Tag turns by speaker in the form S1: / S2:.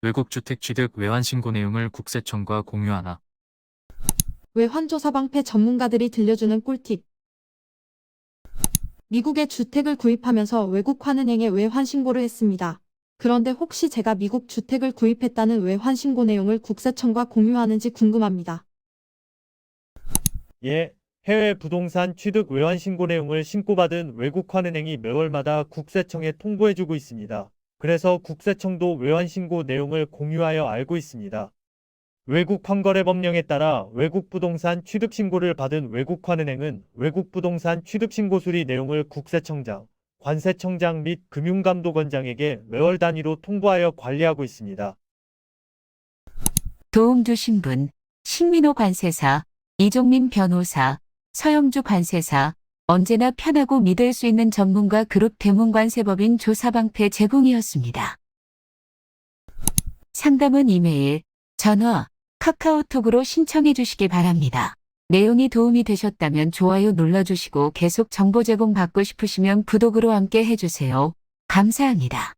S1: 외국 주택 취득 외환 신고 내용을 국세청과 공유하나.
S2: 외환조사 방패 전문가들이 들려주는 꿀팁. 미국에 주택을 구입하면서 외국 환은행에 외환 신고를 했습니다. 그런데 혹시 제가 미국 주택을 구입했다는 외환 신고 내용을 국세청과 공유하는지 궁금합니다.
S3: 예, 해외 부동산 취득 외환 신고 내용을 신고받은 외국 환은행이 매월마다 국세청에 통보해주고 있습니다. 그래서 국세청도 외환 신고 내용을 공유하여 알고 있습니다. 외국 환거래법령에 따라 외국 부동산 취득 신고를 받은 외국환은행은 외국 부동산 취득 신고 수리 내용을 국세청장, 관세청장 및 금융감독원장에게 매월 단위로 통보하여 관리하고 있습니다.
S4: 도움 주신 분, 신민호 관세사, 이종민 변호사, 서영주 관세사, 언제나 편하고 믿을 수 있는 전문가 그룹 대문관세법인 조사방패 제공이었습니다. 상담은 이메일, 전화, 카카오톡으로 신청해 주시기 바랍니다. 내용이 도움이 되셨다면 좋아요 눌러주시고 계속 정보 제공 받고 싶으시면 구독으로 함께 해주세요. 감사합니다.